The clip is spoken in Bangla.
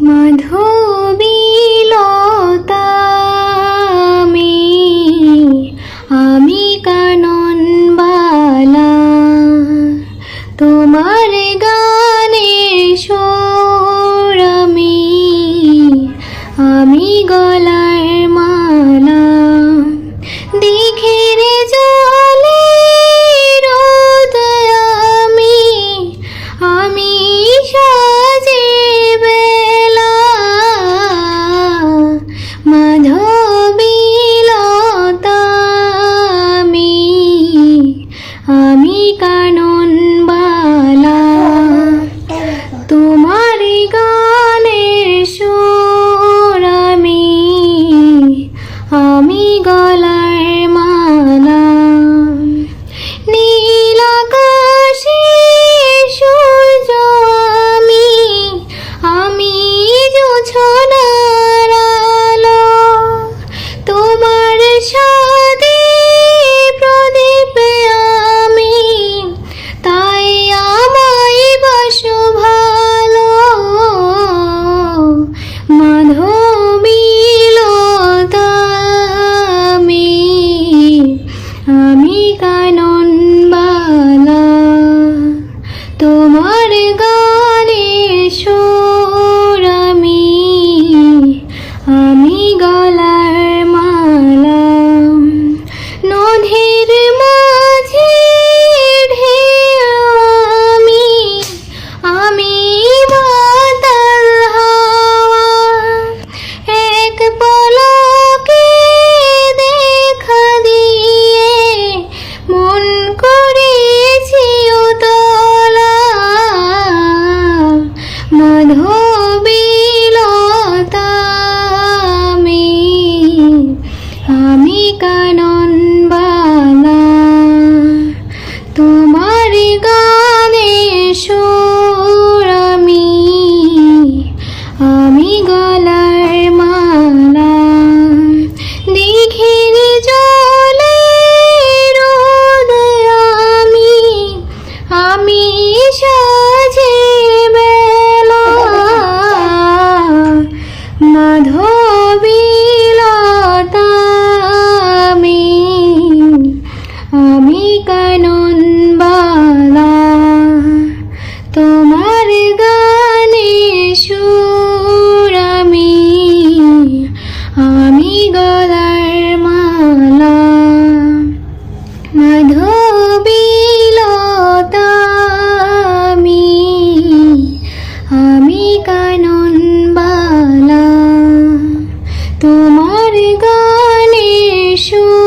মাধবীলতা মাধবীলতা আমি আমি কানন বালা তোমার গানে সুর